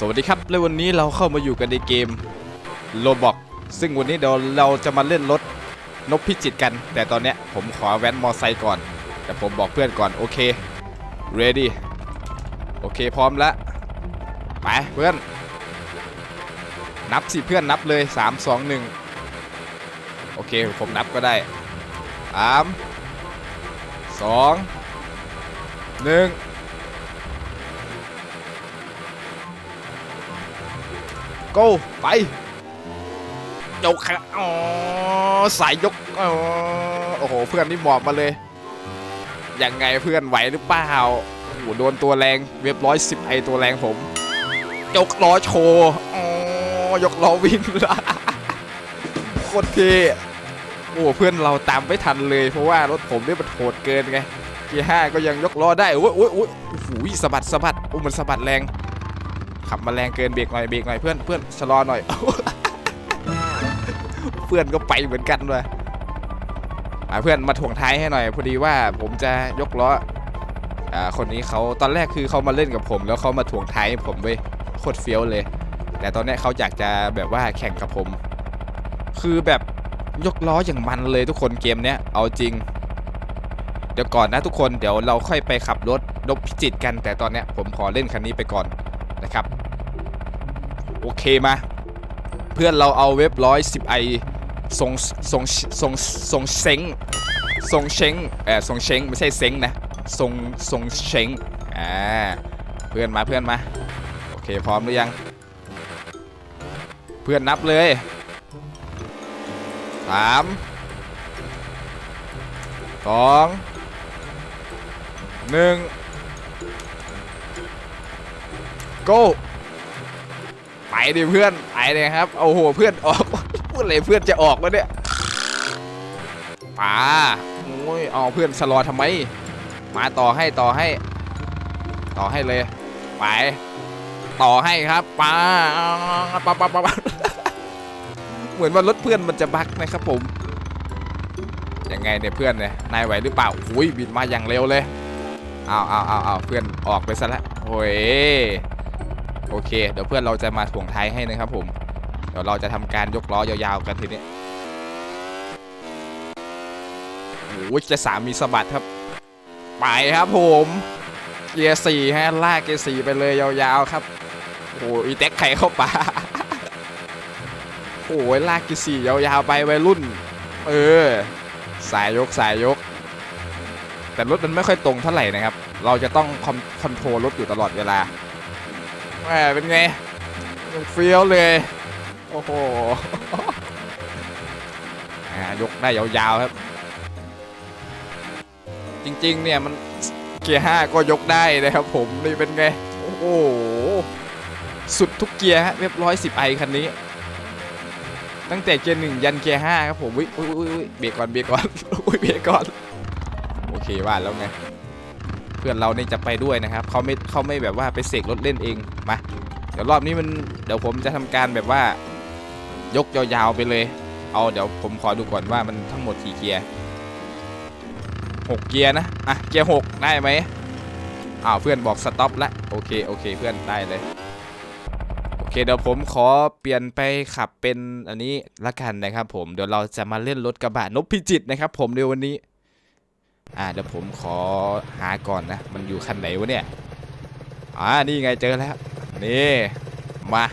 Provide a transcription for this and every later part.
สวัสดีครับ และวันนี้เราเข้ามาอยู่กันในเกมโลบอกซึ่งวันนี้เดี๋ยวเราจะมาเล่นรถนกพิจิตกัน แต่ตอนเนี้ยผมขอแว้นมอไซค์ก่อน แต่ผมบอกเพื่อนก่อน โอเค ready โอเคพร้อมแล้ว ไปเพื่อน นับสิเพื่อนนับเลย 3 2 1 โอเค ผมนับก็ได้ 3 2 1 go ไปยกครับอ๋อสายยกอ๋อโอ้โห เพื่อนนี่บอกมาเลย ยังไงเพื่อนไหวหรือเปล่าโอ้โหโดนตัวแรงเว็บร้อยสิบไอตัวแรงผม ยกล้อโชว์อ๋อยกล้อวิ่งละโคตรเท่โอ้เพื่อนเราตามไม่ทันเลยเพราะว่ารถผมนี่มันโหดเกินไงเกียร์ห้าก็ยังยกล้อได้โอ้ยโอ้ยโอ้ยโอ้โหสะบัดสะบัดโอ้มันสะบัดแรง ขับมาแรงเกินเบรกหน่อยเบรกหน่อยเพื่อนเพื่อนชะลอหน่อย เพื่อนก็ไปเหมือนกันเลยอ่าเพื่อนมาถ่วงท้ายให้หน่อยพอดีว่าผมจะยกล้ออ่าคนนี้เขาตอนแรกคือเขามาเล่นกับผม แล้วเขามาถ่วงท้ายให้ผมเว้ยโคตรเฟี้ยวเลย แต่ตอนนี้เขาอยากจะแบบว่าแข่งกับผม คือแบบยกล้ออย่างมันเลยทุกคนเกมเนี้ยเอาจริง เดี๋ยวก่อนนะทุกคนเดี๋ยวเราค่อยไปขับรถนกพิจิตกัน แต่ตอนนี้ผมขอเล่นคันนี้ไปก่อนนะครับ อเคมา เพื่อนเราเอาเว็บร้อยสิบไอทรงทรงทรงทรงเซ้งทรงเช้งเออทรงเช้งไม่ใช่เซ้งนะทรงทรงเช้งอ่าเพื่อนมาเพื่อนมา โอเคพร้อมหรือยัง เพื่อนนับเลยสามสองหนึ่ง go ดิเพื่อนไปเลยครับโอ้โหเพื่อนออก พูดเลยเพื่อนจะออกมาเนี่ยป่าโอ้ยเอาเพื่อนชะลอทำไม มาต่อให้ต่อให้ ต่อให้เลย ไป ต่อให้ครับป้าป้าป้าป้าเหมือนว่ารถเพื่อนมันจะบักนะครับผมยังไงเนี่ยเพื่อนเนี่ยนายไหวหรือเปล่าอุ้ยบินมาอย่างเร็วเลยเอาเอาเอาเอาเพื่อนออกไปซะแล้วโอ้ย โอเค เดี๋ยวเพื่อนเราจะมาถ่วงท้ายให้นะครับผม เดี๋ยวเราจะทำการยกล้อยาวๆกันทีนี้โอ้ยจะสามมีสะบัดครับ ไปครับผม เกียร์สี่ฮะลากเกียร์สี่ไปเลยยาวๆครับ โอ้ยแท็กไข่เข้าปาโอ้ยลากเกียร์สี่ยาวๆไปวัยรุ่น เออ สายยกสายยก แต่รถมันไม่ค่อยตรงเท่าไหร่นะครับ เราจะต้องคอนโทรลรถอยู่ตลอดเวลา แหมเป็นไงยังเฟี้ยวเลย โอ้โหอ่ายกได้ยาวๆครับ จริงๆเนี่ยมันเกียร์ห้าก็ยกได้นะครับผม นี่เป็นไง โอ้โห สุดทุกเกียร์ฮะเรียบร้อยสิบไอคันนี้ ตั้งแต่เกียร์หนึ่งยันเกียร์ห้าครับผมอุ้ยอุ้ยอุ้ยเบรกก่อนเบรกก่อนอุ้ยเบรกก่อน โอเคว่าแล้วไง พื่อนเราเนี่ยจะไปด้วยนะครับเขาไม่เขาไม่แบบว่าไปเสกรถเล่นเองมาเดี๋ยวรอบนี้มันเดี๋ยวผมจะทำการแบบว่า ยกยาวๆไปเลย เอาเดี๋ยวผมขอดูก่อนว่ามันทั้งหมดกี่เกียร์หกเกียร์นะอะเกียร์หกได้ไหมอ้าวเพื่อนบอกสต็อปละโอเคโอเคเพื่อนได้เลยโอเคเดี๋ยวผมขอเปลี่ยนไปขับเป็นอันนี้ละกันนะครับผมเดี๋ยวเราจะมาเล่นรถกระบะนพพิจิตนะครับผมในวันนี้ อ่าเดี๋ยวผมขอหาก่อนนะ มันอยู่คันไหนวะเนี่ย อ่า นี่ไงเจอแล้ว นี่ มา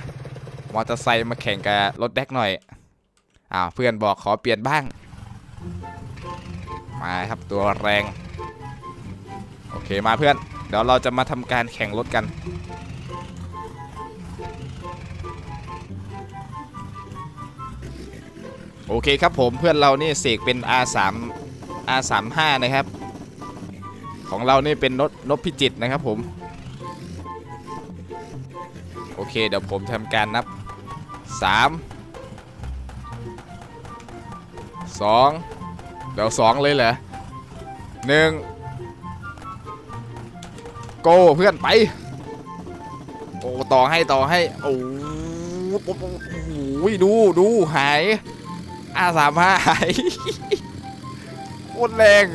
มอเตอร์ไซค์มาแข่งกับรถแดกหน่อย อ้าวเพื่อนบอกขอเปลี่ยนบ้าง มาครับตัวแรง โอเคมาเพื่อน เดี๋ยวเราจะมาทำการแข่งรถกันโอเคครับผมเพื่อนเรานี่เสกเป็น R3 R35 นะครับ ของเรานี่เป็นนกนกพิจิตนะครับผม โอเคเดี๋ยวผมทำการนับ 3 2 เดี๋ยว 2 เลยเหรอหนึ่งโกเพื่อนไป โอ้ต่อให้ต่อให้ โอ้โหดูดูหาย R35 หาย โคตรแรง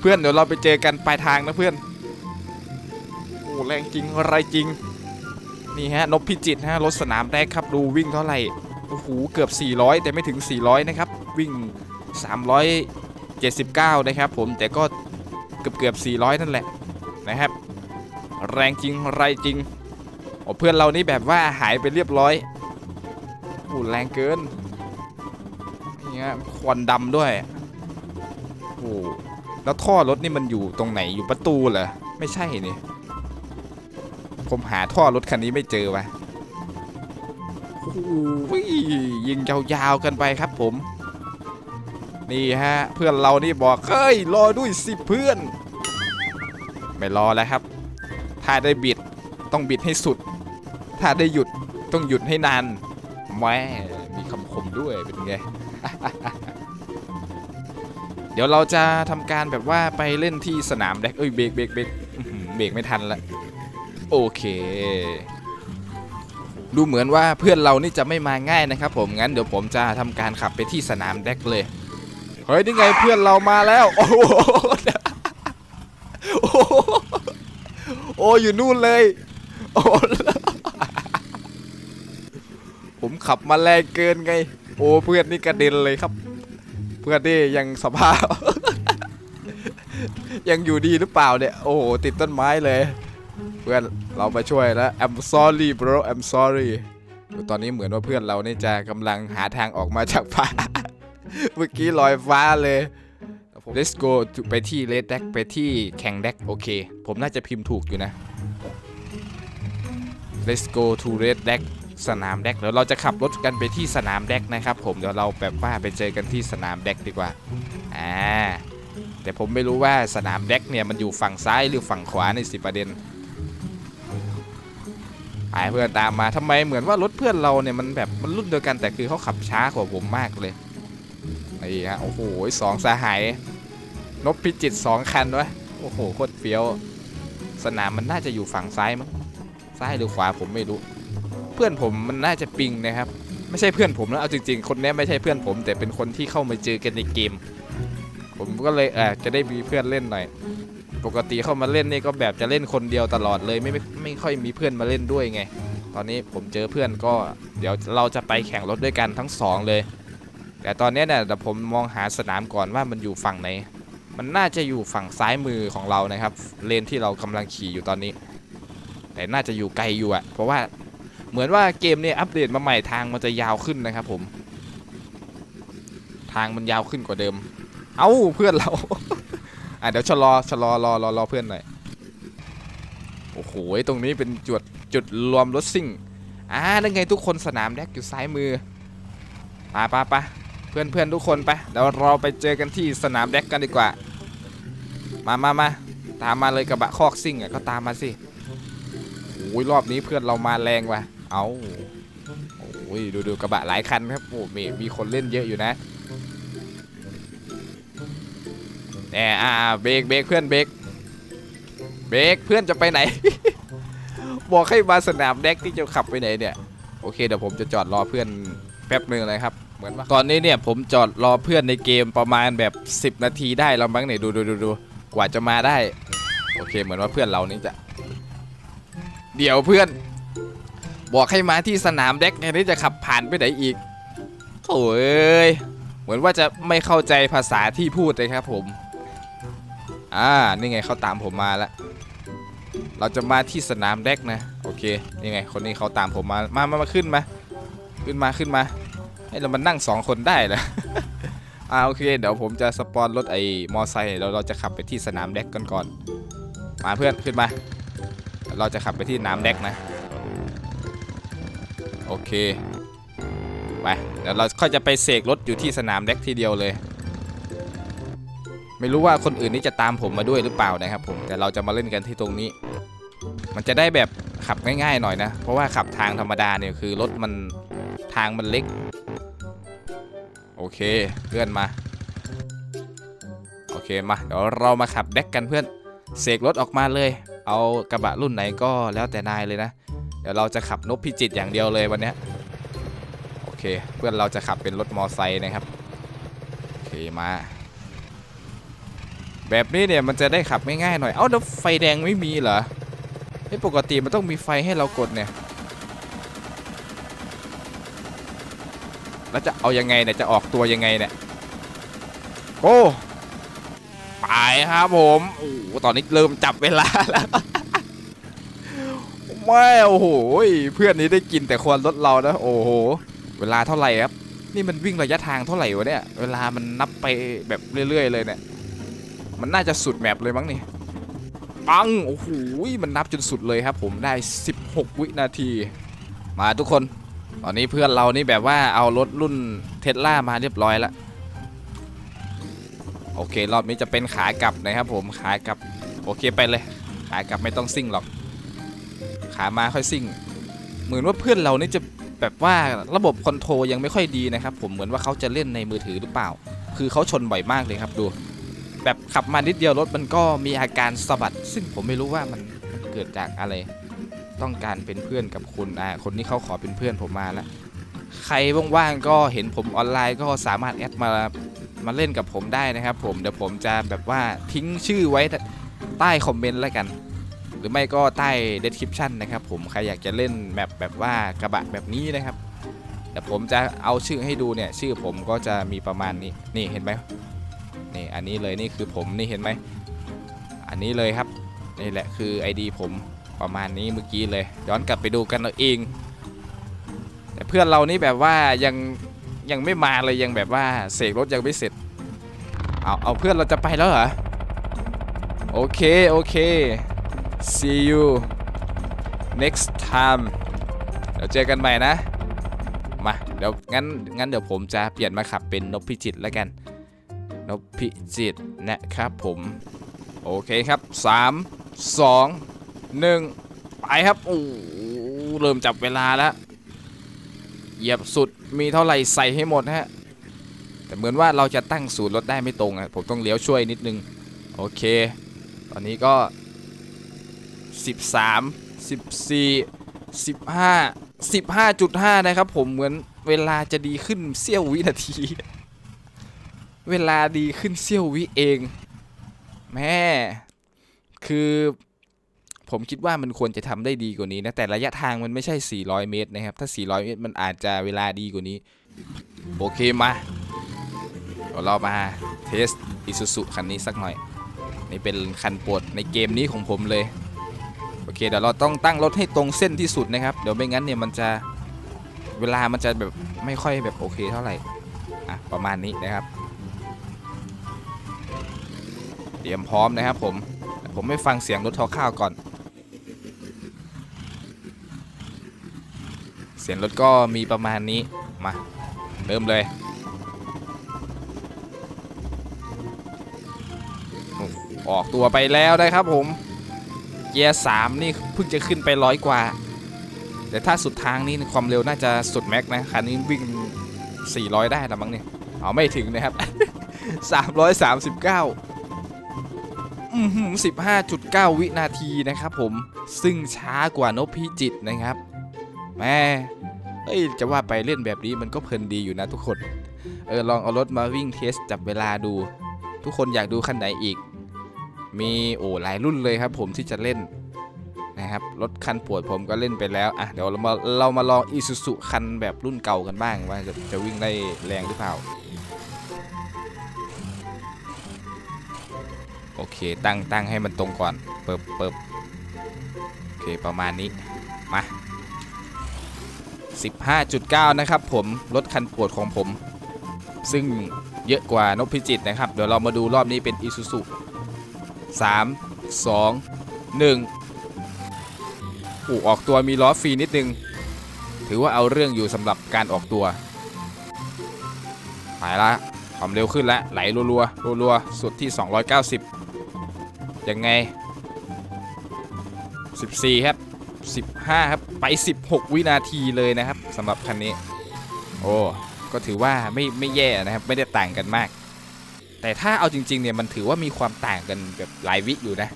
เพื่อนเดี๋ยวเราไปเจอกันปลายทางนะเพื่อน โอ้แรงจริงอะไรจริง นี่ฮะนพพิจิตฮะรถสนามแรกครับดูวิ่งเท่าไหร่ โอ้โหเกือบ 400 แต่ไม่ถึง 400 นะครับ วิ่ง 379 นะครับผมแต่ก็เกือบเกือบ 400 นั่นแหละนะครับ แรงจริงไรจริงโอ้เพื่อนเรานี่แบบว่าหายไปเรียบร้อยโอ้แรงเกินนี่ฮะควันดำด้วย แล้วท่อรถนี่มันอยู่ตรงไหนอยู่ประตูเหรอไม่ใช่นี่ผมหาท่อรถคันนี้ไม่เจอวะยิงยาวๆกันไปครับผม นี่ฮะ เพื่อนเรานี่บอกเฮ้ยรอด้วยสิเพื่อน ไม่รอแล้วครับ ถ้าได้บิดต้องบิดให้สุด ถ้าได้หยุดต้องหยุดให้นานแหม่มีคำคมด้วยเป็นไง ดี๋ยวเราจะทำการแบบว่าไปเล่นที่สนามแดกเอ้ยเบรกเบรกเบรกเบรกไม่ทันละโอเค ดูเหมือนว่าเพื่อนเรานี่จะไม่มาง่ายนะครับ ผมงั้นเดี๋ยวผมจะทำการขับไปที่สนามแดกเลยเฮ้ยนี่ไงเพื่อนเรามาแล้ว โอ้โหโอ้อยู่นู่นเลยโอ้ผมขับมาแรงเกินไง โอ้เพื่อนนี่กระเด็นเลยครับ พื่อนนี่ยังสภาพ ยังอยู่ดีหรือเปล่าเนี่ย โอ้โห ติดต้นไม้เลย เพื่อนเรามาช่วยแล้ว I'm sorry bro I'm sorry ตอนนี้เหมือนว่าเพื่อนเราเนี่จะกำลังหาทางออกมาจากป่าเมื่อกี้ลอยฟ้าเลย Let's go to ไปที่ Red Deck ไปที่แข่ง Deck โอเค ผมน่าจะพิมพ์ถูกอยู่นะ Let's go to Red Deck สนามแดกเดี๋ยวเราจะขับรถกันไปที่สนามแดกนะครับ ผมเดี๋ยวเราแบบว่าไปเจอกันที่สนามแดกดีกว่าอ่าแต่ผมไม่รู้ว่าสนามแดกเนี่ยมันอยู่ฝั่งซ้ายหรือฝั่งขวาในสิประเด็นไปเพื่อนตามมาทำไมเหมือนว่ารถเพื่อนเราเนี่ยมันแบบมันรุ่นเดียวกันแต่คือเขาขับช้ากว่าผมมากเลยนี่ฮะโอ้โหสองสาหายนบพิจิตสองคันวะโอ้โหโคตรเฟี้ยว สนามมันน่าจะอยู่ฝั่งซ้ายมั้งซ้ายหรือขวาผมไม่รู้ เพื่อนผมมันน่าจะปิงนะครับ ไม่ใช่เพื่อนผมนะเอาจริงๆ คนนี้ไม่ใช่เพื่อนผม แต่เป็นคนที่เข้ามาเจอกันในเกม ผมก็เลยเออจะได้มีเพื่อนเล่นหน่อย ปกติเข้ามาเล่นนี่ก็แบบจะเล่นคนเดียวตลอดเลยไม่ไม่ไม่ค่อยมีเพื่อนมาเล่นด้วยไง ตอนนี้ผมเจอเพื่อนก็เดี๋ยวเราจะไปแข่งรถด้วยกันทั้งสองเลย แต่ตอนนี้เนี่ยเดี๋ยวผมมองหาสนามก่อนว่ามันอยู่ฝั่งไหน มันน่าจะอยู่ฝั่งซ้ายมือของเรานะครับ เลนที่เรากำลังขี่อยู่ตอนนี้ แต่น่าจะอยู่ไกลอยู่อะเพราะว่า เหมือนว่าเกมเนี่ยอัปเดตมาใหม่ทางมันจะยาวขึ้นนะครับ ผม ทางมันยาวขึ้นกว่าเดิม เอ้าเพื่อนเรา อะเดี๋ยวชะลอชะลอรอรอรอเพื่อนหน่อยโอ้โหตรงนี้เป็นจุดจุดรวมรถซิ่งอ่านั่นไงทุกคนสนามแดกอยู่ซ้ายมือไปไปไปเพื่อนเพื่อนทุกคนไปเดี๋ยวเราไปเจอกันที่สนามแดกกันดีกว่า มามามาตามมาเลยกระบะคอกซิ่งอะก็ตามมาสิโอ้ยรอบนี้เพื่อนเรามาแรงว่ะ เอาโอ้ยดูดูกระบะหลายคันครับโอ้มีมีคนเล่นเยอะอยู่นะแหน่อ่าเบรกเบรกเพื่อนเบรกเบรกเพื่อนจะไปไหน บอกให้มาสนามแดกที่จะขับไปไหนเนี่ยโอเคเดี๋ยวผมจะจอดรอเพื่อนแป๊บหนึ่งเลยครับเหมือนว่าตอนนี้เนี่ยผมจอดรอเพื่อนในเกมประมาณแบบ 10 นาทีได้แล้วมั้งเนี่ยดูดูดูดูกว่าจะมาได้ โอเคเหมือนว่าเพื่อนเรานี่จะ เดี๋ยวเพื่อน บอกให้มาที่สนามแดกเนี่ยนี่จะขับผ่านไปไหนอีกโถ่เอ้ยเหมือนว่าจะไม่เข้าใจภาษาที่พูดเลยครับผม อ่า นี่ไงเขาตามผมมาแล้ว เราจะมาที่สนามแดกนะ โอเค นี่ไง คนนี้เขาตามผมมา มา มามาขึ้นมา ขึ้นมา ขึ้นมา ให้เรามานั่งสองคนได้เหรออ่า โอเค เดี๋ยวผมจะสปอนรถไอ้มอไซค์เราเราจะขับไปที่สนามแดกกันก่อน มาเพื่อน ขึ้นมา เราจะขับไปที่สนามแดกนะ โอเค ไปเดี๋ยวเราค่อยจะไปเสกรถอยู่ที่สนามแดกทีเดียวเลย ไม่รู้ว่าคนอื่นนี่จะตามผมมาด้วยหรือเปล่านะครับผมแต่เราจะมาเล่นกันที่ตรงนี้ มันจะได้แบบขับง่ายๆหน่อยนะ เพราะว่าขับทางธรรมดาเนี่ยคือรถมันทางมันเล็ก โอเคเพื่อนมา โอเคมาเดี๋ยวเรามาขับแดกกันเพื่อนเสกรถออกมาเลย เอากระบะรุ่นไหนก็แล้วแต่นายเลยนะ เดี๋ยวเราจะขับนกพิจิตอย่างเดียวเลยวันนี้โอเคเพื่อนเราจะขับเป็นรถมอไซค์นะครับโอเคมาแบบนี้เนี่ยมันจะได้ขับง่ายๆหน่อย เอ้าแล้วไฟแดงไม่มีเหรอไอ้ปกติมันต้องมีไฟให้เรากดเนี่ย แล้วจะเอายังไงเนี่ยจะออกตัวยังไงเนี่ยโอ้ไปครับผม โอ้ตอนนี้เริ่มจับเวลาแล้ว ไม่โอ้โหเพื่อนนี้ได้กินแต่ควรลดเรานะโอ้โห เวลาเท่าไหร่ครับ นี่มันวิ่งระยะทางเท่าไหร่วะเนี่ย เวลามันนับไปแบบเรื่อย ๆ เลยเนี่ย มันน่าจะสุดแมปเลยมั้งนี่ปังโอ้โหมันนับจนสุดเลยครับ ผมได้ 16 วินาที มาทุกคน ตอนนี้เพื่อนเรานี่แบบว่าเอารถรุ่นเทสลามาเรียบร้อยแล้วโอเค รอบนี้จะเป็นขากลับนะครับผมขากลับ โอเคไปเลย ขากลับไม่ต้องซิ่งหรอก ขามาค่อยซิ่ง เหมือนว่าเพื่อนเรานี่จะแบบว่าระบบคอนโทรลยังไม่ค่อยดีนะครับ ผมเหมือนว่าเขาจะเล่นในมือถือหรือเปล่า คือเขาชนบ่อยมากเลยครับดู แบบขับมานิดเดียวรถมันก็มีอาการสะบัด ซึ่งผมไม่รู้ว่ามันเกิดจากอะไร ต้องการเป็นเพื่อนกับคุณอ่าคนนี้เขาขอเป็นเพื่อนผมมาแล้วใครว่างๆก็เห็นผมออนไลน์ก็สามารถแอดมามาเล่นกับผมได้นะครับ ผมเดี๋ยวผมจะแบบว่าทิ้งชื่อไว้ใต้คอมเมนต์แล้วกัน หรือไม่ก็ใต้ description นะครับผมใครอยากจะเล่นแมปแบบว่ากระบะแบบนี้นะครับเดี๋ยวผมจะเอาชื่อให้ดูเนี่ยชื่อผมก็จะมีประมาณนี้นี่เห็นไหมนี่อันนี้เลยนี่คือผมนี่เห็นไหมอันนี้เลยครับนี่แหละคือ ID ผมประมาณนี้เมื่อกี้เลยย้อนกลับไปดูกันเอาเอง แต่เพื่อนเรานี่แบบว่ายังยังไม่มาเลยยังแบบว่าเสกรถยังไม่เสร็จเอาเอาเพื่อนเราจะไปแล้วเหรอโอเค โอเค see you next time เดี๋ยวเจอกันใหม่นะ มา เดี๋ยวงั้นงั้นเดี๋ยวผมจะเปลี่ยนมาขับเป็นนกพิจิตแล้วกัน นกพิจิตนะครับผม โอเคครับ 3 2 1 ไปครับโอ้เริ่มจับเวลาแล้ว เหยียบสุดมีเท่าไหร่ใส่ให้หมดฮะ แต่เหมือนว่าเราจะตั้งศูนย์รถได้ไม่ตรงอะผมต้องเลี้ยวช่วยนิดนึง โอเค ตอนนี้ก็ 13 14 15 15.5 นะครับ ผมเหมือนเวลาจะดีขึ้นเสี้ยววินาที เวลาดีขึ้นเสี้ยววิเองแม่คือผมคิดว่ามันควรจะทำได้ดีกว่านี้นะ แต่ระยะทางมันไม่ใช่ 400 เมตรนะครับ ถ้า 400 เมตรมันอาจจะเวลาดีกว่านี้ โอเคมาเดี๋ยวเรามาเทสอิซูซุคันนี้สักหน่อย นี่เป็นคันโปรดในเกมนี้ของผมเลย โอเคเดี๋ยวเราต้องตั้งรถให้ตรงเส้นที่สุดนะครับ เดี๋ยวไม่งั้นเนี่ยมันจะเวลามันจะแบบไม่ค่อยแบบโอเคเท่าไหร่อะประมาณนี้นะครับ เตรียมพร้อมนะครับผมผมไม่ฟังเสียงรถคร่าวก่อน เสียงรถก็มีประมาณนี้มาเริ่มเลยอออกตัวไปแล้วนะครับผม เกียร์สามนี่เพิ่งจะขึ้นไปร้อยกว่า แต่ถ้าสุดทางนี่ความเร็วน่าจะสุดแม็กนะคันนี้วิ่ง 400 ได้แล้วมั้งเนี่ยเอาไม่ถึงนะครับ 339อือหือ15.9 วินาทีนะครับผมซึ่งช้ากว่านพพิจิตนะครับแม่เอ้ยจะว่าไปเล่นแบบนี้มันก็เพลินดีอยู่นะทุกคน เออลองเอารถมาวิ่งเทสจับเวลาดู ทุกคนอยากดูคันไหนอีก มีโอ้หลายรุ่นเลยครับผมที่จะเล่นนะครับรถคันปวดผมก็เล่นไปแล้วอะเดี๋ยวเรามาเรามาลองอีซูซุคันแบบรุ่นเก่ากันบ้างว่าจะจะวิ่งได้แรงหรือเปล่า โอเคตั้งตั้งให้มันตรงก่อนเปิบเปิบโอเคประมาณนี้มา 15.9 นะครับผมรถคันปวดของผม ซึ่งเยอะกว่านกพิจิตรนะครับ เดี๋ยวเรามาดูรอบนี้เป็นอีซูซุ สามสองหนึ่งอูออกตัวมีล้อฟรีนิดนึง ถือว่าเอาเรื่องอยู่สำหรับการออกตัวไปละความเร็วขึ้นแล้วไหลรัวๆรัวๆสุดที่ 290 ยังไง 14 ครับ 15 ครับ ไป 16 วินาทีเลยนะครับสำหรับคันนี้ โอ้ ก็ถือว่าไม่ไม่แย่นะครับ ไม่ได้ต่างกันมาก แต่ถ้าเอาจริงๆเนี่ยมันถือว่ามีความต่างกันแบบหลายวิอยู่นะ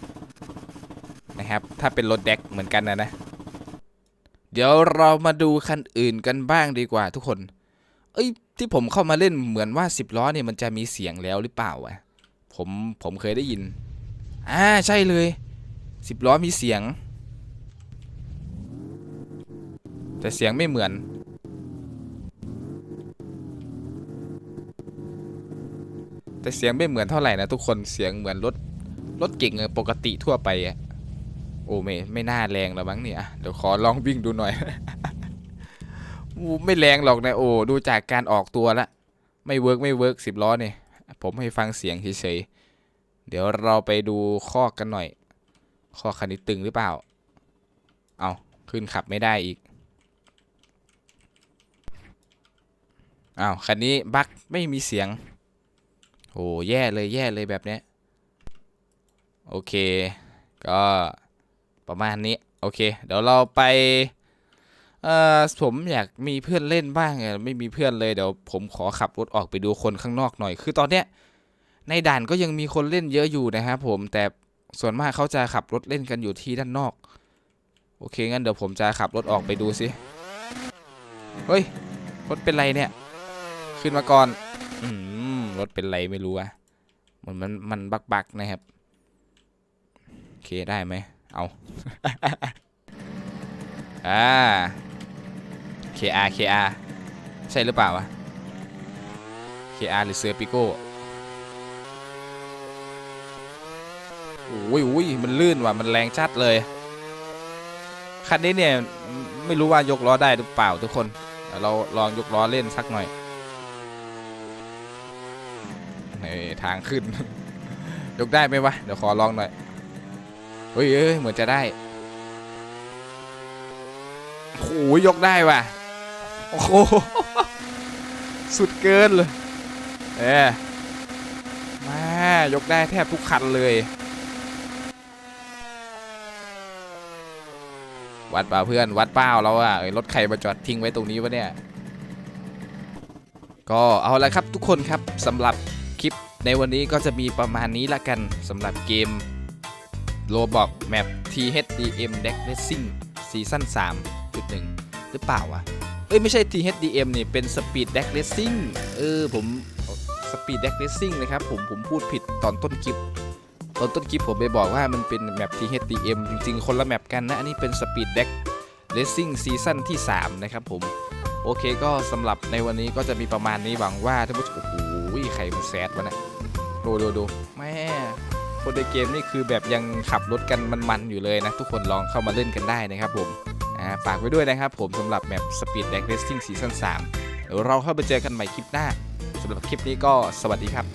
นะครับ ถ้าเป็นรถแดกเหมือนกันนะนะ เดี๋ยวเรามาดูคันอื่นกันบ้างดีกว่าทุกคน เอ้ยที่ผมเข้ามาเล่นเหมือนว่า 10 ล้อเนี่ยมันจะมีเสียงแล้วหรือเปล่าวะผมผมเคยได้ยินอ่าใช่เลย 10 ล้อมีเสียง แต่เสียงไม่เหมือน แต่เสียงไม่เหมือนเท่าไหร่นะทุกคนเสียงเหมือนรถรถเก่งปกติทั่วไปอะโอ้ไม่ไม่น่าแรงแล้วมั้งเนี่ยเดี๋ยวขอลองวิ่งดูหน่อย ไม่แรงหรอกนะโอ้ดูจากการออกตัวละ ไม่เวิร์กไม่เวิร์กสิบล้อเนี่ยผมให้ฟังเสียงเฉยๆเดี๋ยวเราไปดูข้อกันหน่อย ข้อคันนี้ตึงหรือเปล่า เอาขึ้นขับไม่ได้อีกอ้าวคันนี้บั๊กไม่มีเสียง โอ้แย่เลยแย่เลยแบบเนี้ยโอเค ก็ประมาณนี้ โอเค เดี๋ยวเราไปเอ่อผมอยากมีเพื่อนเล่นบ้างอะไม่มีเพื่อนเลยเดี๋ยวผมขอขับรถออกไปดูคนข้างนอกหน่อย คือตอนเนี้ยในด่านก็ยังมีคนเล่นเยอะอยู่นะครับผมแต่ส่วนมากเขาจะขับรถเล่นกันอยู่ที่ด้านนอก โอเคงั้นเดี๋ยวผมจะขับรถออกไปดูสิเฮ้ยรถเป็นไรเนี่ย ขึ้นมาก่อน อืม รถเป็นไรไม่รู้อะเหมือนมันมันบักบักนะครับ โอเคได้ไหมเอา อ่า KR KR ใช่หรือเปล่าวะ KR หรือเสือปิโก้โอ้ยโอ้ยมันลื่นว่ะ มันแรงจัดเลย คันนี้เนี่ย ไม่รู้ว่ายกล้อได้หรือเปล่าทุกคน เราลองยกล้อเล่นสักหน่อยนี่ ทางขึ้น ยกได้ไหมวะ เดี๋ยวขอลองหน่อย เฮ้ยเอ้ยเหมือนจะได้โอ้โหยกได้ว่ะ โอ้โห สุดเกินเลย เออมายกได้แทบทุกคันเลย วัดป่าเพื่อนวัดเปล่าเราอะรถใครมาจอดทิ้งไว้ตรงนี้วะเนี่ย ก็เอาละครับทุกคนครับสำหรับ ในวันนี้ก็จะมีประมาณนี้ละกันสำหรับเกม Roblox Map THDM Deck Racing ซีซั่น3.1 หรือเปล่าวะ เอ้ย ไม่ใช่ THDM นี่ เป็น Speed Deck Racing เออ ผม Speed Deck Racing นะครับผมผมพูดผิดตอนต้นคลิป ตอนต้นคลิปผมไปบอกว่ามันเป็นแมป THDM จริงๆ คนละแมปกันนะ อันนี้เป็น Speed Deck Racing ซีซั่นที่ 3 นะครับผม โอเคก็สำหรับในวันนี้ก็จะมีประมาณนี้หวังว่าท่านผู้ชมโอ้โหใครมันแซดวะเนี่ย ดูดูดูแม่คนในเกมนี่คือแบบยังขับรถกันมันๆอยู่เลยนะ ทุกคนลองเข้ามาเล่นกันได้นะครับผมอ่าฝากไว้ด้วยนะครับผมสำหรับแมป Speed Deck Racing ซีซั่น3เดี๋ยวเราเข้าไปเจอกันใหม่คลิปหน้าสำหรับคลิปนี้ก็สวัสดีครับ